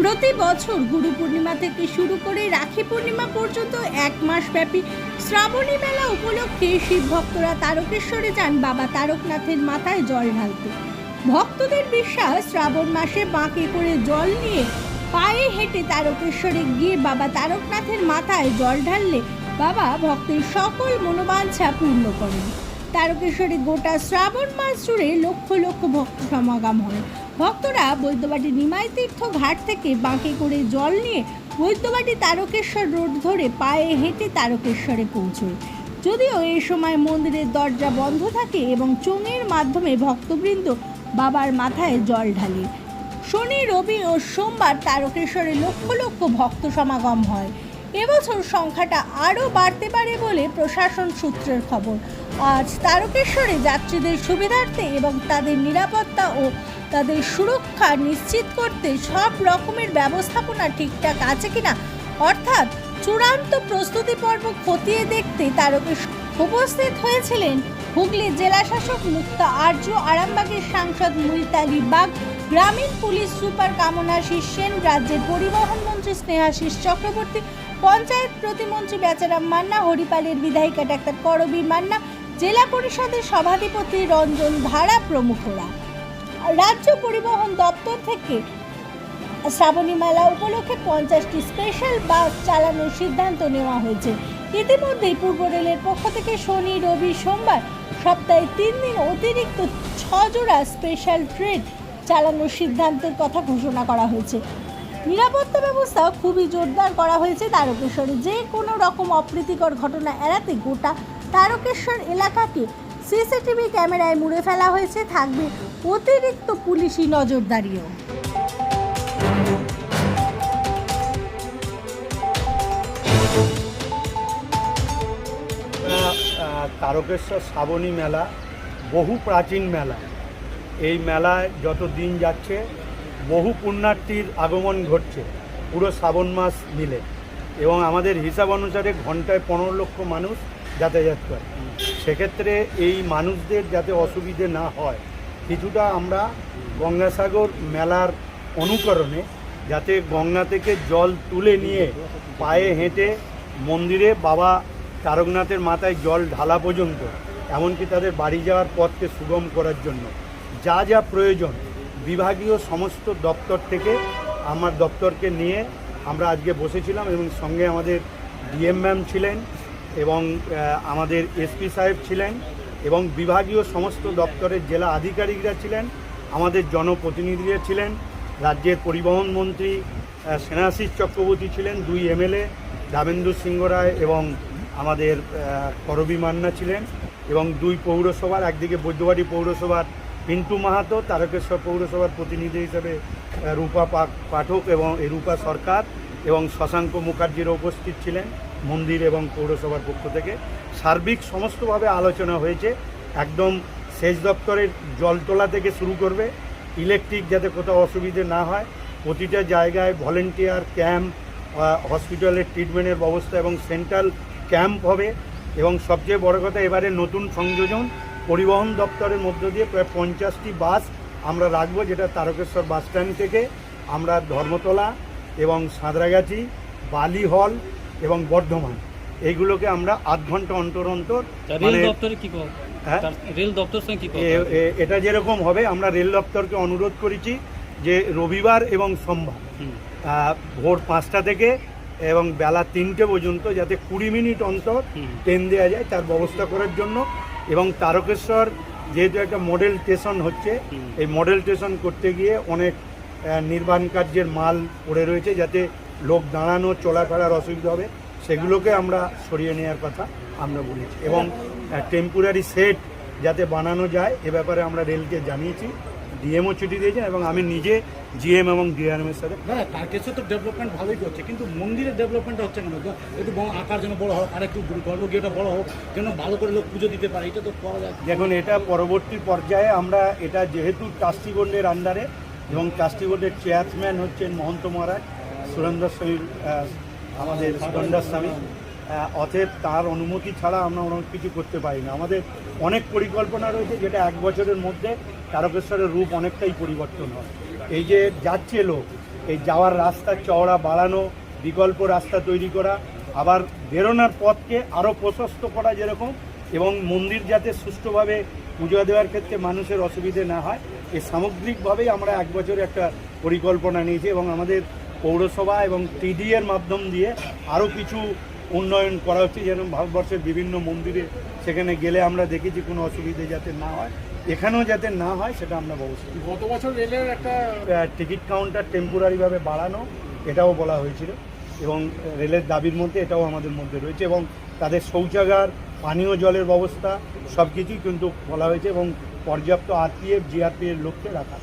প্রতি বছর গুরু পূর্ণিমা থেকে শুরু করে রাখি পূর্ণিমা পর্যন্ত এক মাস ব্যাপী শ্রাবণী মেলা উপলক্ষে শিব ভক্তরা তারকেশ্বরে যান বাবা তারকনাথের মাথায় জল ঢালতে। ভক্তদের বিশ্বাস, শ্রাবণ মাসে বাঁকে করে জল নিয়ে পায়ে হেঁটে তারকেশ্বরে গিয়ে বাবা তারকনাথের মাথায় জল ঢাললে বাবা ভক্তের সকল মনোবাঞ্ছা পূর্ণ করেন। তারকেশ্বরে গোটা শ্রাবণ মাস জুড়ে লক্ষ লক্ষ ভক্ত সমাগম হয়। ভক্তরা বৈদ্যবাটি নিমাই তীর্থ ঘাট থেকে বাঁকে করে জল নিয়ে বৈদ্যবাটি তারকেশ্বর রোড ধরে পায়ে হেঁটে তারকেশ্বরে পৌঁছয়। যদিও এই সময় মন্দিরের দরজা বন্ধ থাকে এবং চোঙের মাধ্যমে ভক্তবৃন্দ বাবার মাথায় জল ঢালে। শনি, রবি ও সোমবার তারকেশ্বরে লক্ষ লক্ষ ভক্ত সমাগম হয়। এবছর সংখ্যাটা আরও বাড়তে পারে বলে প্রশাসন সূত্রের খবর। আজ তারকেশ্বরে যাত্রীদের সুবিধার্থে এবং তাদের নিরাপত্তা ও তাদের সুরক্ষা নিশ্চিত করতে সব রকমের ব্যবস্থাপনা ঠিকঠাক আছে কিনা? অর্থাৎ চূড়ান্ত প্রস্তুতি পর্ব খতিয়ে দেখতে তারকেশ্বর উপস্থিত হয়েছিলেন হুগলি জেলাশাসক মুক্তা আর্য আরামবাগের সাংসদ মুলতালি বাগ, গ্রামীণ পুলিশ সুপার কামনাশিস সেন, রাজ্যের পরিবহন মন্ত্রী স্নেহাশিস চক্রবর্তী, পঞ্চায়েত প্রতিমন্ত্রী বেচারাম মান্না, হরিপালের বিধায়িকা ডাক্তার করবী মান্না, জেলা পরিষদের সভাধিপতি রঞ্জন ধারা প্রমুখরা। রাজ্য পরিবহন দপ্তর থেকে শ্রাবণী মেলা উপলক্ষে পঞ্চাশটি স্পেশাল বাস চালানোর সিদ্ধান্ত নেওয়া হয়েছে। ইতিমধ্যেই পূর্ব রেলের পক্ষ থেকে শনি, রবি, সোমবার সপ্তাহে তিন দিন অতিরিক্ত ছজোড়া স্পেশাল ট্রেন চালানোর সিদ্ধান্তের কথা ঘোষণা করা হয়েছে। নিরাপত্তা ব্যবস্থা খুবই জোরদার করা হয়েছে তারকেশ্বরে। যে কোনো রকম অপ্রীতিকর ঘটনা এড়াতে গোটা তারকেশ্বর এলাকাকে সিসিটিভি ক্যামেরায় মুড়ে ফেলা হয়েছে। থাকবে অতিরিক্ত পুলিশি নজরদারিও। তারকেশ্বর শ্রাবণী মেলা, বহু প্রাচীন মেলা। এই মেলায় যত দিন যাচ্ছে, বহু পুণ্যার্থীর আগমন ঘটছে, পুরো শ্রাবণ মাস মিলে। এবং আমাদের হিসাব অনুসারে ঘন্টায় পনেরো লক্ষ মানুষ যাতায়াত করে। সেক্ষেত্রে এই মানুষদের যাতে অসুবিধে না হয় কিছুটা আমরা গঙ্গাসাগর মেলার অনুকরণে যাতে গঙ্গা থেকে জল তুলে নিয়ে পায়ে হেঁটে মন্দিরে বাবা তারকনাথের মাথায় জল ঢালা পর্যন্ত, এমনকি তাদের বাড়ি যাওয়ার পথকে সুগম করার জন্য। যা যা প্রয়োজন, বিভাগীয় সমস্ত দপ্তর থেকে আমার দপ্তরকে নিয়ে আমরা আজকে বসেছিলাম এবং সঙ্গে আমাদের ডিএম ম্যাম ছিলেন এবং আমাদের এসপি সাহেব ছিলেন। এবং বিভাগীয় সমস্ত দপ্তরের জেলা আধিকারিকরা ছিলেন, আমাদের জনপ্রতিনিধিরা ছিলেন, রাজ্যের পরিবহন মন্ত্রী সেনাশিস চক্রবর্তী ছিলেন, দুই এমএলএ দাবেন্দু সিংহ রায় এবং আমাদের করবী মান্না ছিলেন এবং দুই পৌরসভার, একদিকে বৈদ্যবাড়ি পৌরসভার পিন্টু মাহাতো, তারকেশ্বর পৌরসভার প্রতিনিধি হিসেবে রূপা পাঠক এবং রূপা সরকার এবং শশাঙ্ক মুখার্জিরা উপস্থিত ছিলেন। মন্দির এবং পৌরসভার পক্ষ থেকে সার্বিক সমস্তভাবে আলোচনা হয়েছে। একদম সেচ দপ্তরের জল তোলা থেকে শুরু করবে। ইলেকট্রিক যাতে কোথাও অসুবিধে না হয়, প্রতিটা জায়গায় ভলেন্টিয়ার ক্যাম্প হসপিটালের ট্রিটমেন্টের ব্যবস্থা এবং সেন্ট্রাল ক্যাম্প হবে এবং সবচেয়ে বড় কথা, এবারে নতুন সংযোজন পরিবহন দপ্তরের মধ্য দিয়ে প্রায় পঞ্চাশটি বাস আমরা রাখব, যেটা তারকেশ্বর বাস স্ট্যান্ড থেকে আমরা ধর্মতলা এবং সাঁতরাগাছি, বালি হল এবং বর্ধমান। এইগুলোকে আমরা আধ ঘণ্টা অন্তর অন্তর রেল মানে দপ্তরে হ্যাঁ? এটা যেরকম হবে আমরা রেল দপ্তরকে অনুরোধ করেছি যে রবিবার এবং সোমবার ভোর পাঁচটা থেকে এবং বেলা তিনটে পর্যন্ত যাতে কুড়ি মিনিট অন্তর ট্রেন দেওয়া যায় তার ব্যবস্থা করার জন্য। এবং তারকেশ্বর যেহেতু একটা মডেল স্টেশন হচ্ছে এই মডেল স্টেশন করতে গিয়ে অনেক নির্মাণ কার্যের মাল পড়ে রয়েছে যাতে লোক দাঁড়ানো চলাফেরার অসুবিধা হবে সেগুলোকে আমরা সরিয়ে নেওয়ার কথা আমরা বলেছি। এবং টেম্পোরারি সেট যাতে বানানো যায় এ ব্যাপারে আমরা রেলকে জানিয়েছি ডিএমও চিঠি দিয়েছেন এবং আমি নিজে জিএম এবং ডিআরএমের সাথে না তারকেশ্বর তো ডেভেলপমেন্ট ভালোই করছে কিন্তু মন্দিরের ডেভেলপমেন্টটা হচ্ছে কেন? একটু আকার যেন বড় হোক আর একটু গর্ভগৃহটা বড় হোক যেন ভালো করে লোক পুজো দিতে পারে এটা তো করা যায়। দেখুন এটা পরবর্তী পর্যায়ে আমরা এটা যেহেতু ট্রাস্টি বোর্ডের আন্ডারে এবং ট্রাস্টি বোর্ডের চেয়ারম্যান হচ্ছেন মহন্ত মহারাজ সুরেন্দ্র স্বামী আহ, আমাদের সুরেন্দ্র স্বামী অতএব তার অনুমতি ছাড়া আমরা অনেক কিছু করতে পারি না। আমাদের অনেক পরিকল্পনা রয়েছে যেটা এক বছরের মধ্যে তারকেশ্বরের রূপ অনেকটাই পরিবর্তন হয়। এই যে যাচ্ছে লোক এই যাওয়ার রাস্তা চওড়া বাড়ানো বিকল্প রাস্তা তৈরি করা আবার বেরোনোর পথকে আরও প্রশস্ত করা যেরকম এবং মন্দির যাতে সুষ্ঠুভাবে পুজো দেওয়ার ক্ষেত্রে মানুষের অসুবিধে না হয় এই সামগ্রিকভাবেই আমরা এক বছরে একটা পরিকল্পনা নিয়েছি এবং আমাদের পৌরসভা এবং টিডি এর মাধ্যম দিয়ে আরও কিছু উন্নয়ন করা হচ্ছে যেন ভারতবর্ষের বিভিন্ন মন্দিরে সেখানে গেলে আমরা দেখেছি কোনো অসুবিধে যাতে না হয় এখানেও যাতে না হয় সেটা আমরা ব্যবস্থা। গত বছর রেলের একটা টিকিট কাউন্টার টেম্পোরারিভাবে বাড়ানো এটাও বলা হয়েছিল এবং রেলের দাবির মধ্যে এটাও আমাদের মধ্যে রয়েছে এবং তাদের শৌচাগার পানীয় জলের ব্যবস্থা সব কিছুই কিন্তু বলা হয়েছে এবং পর্যাপ্ত আরপিএফ জিআরপিএফ লোককে রাখা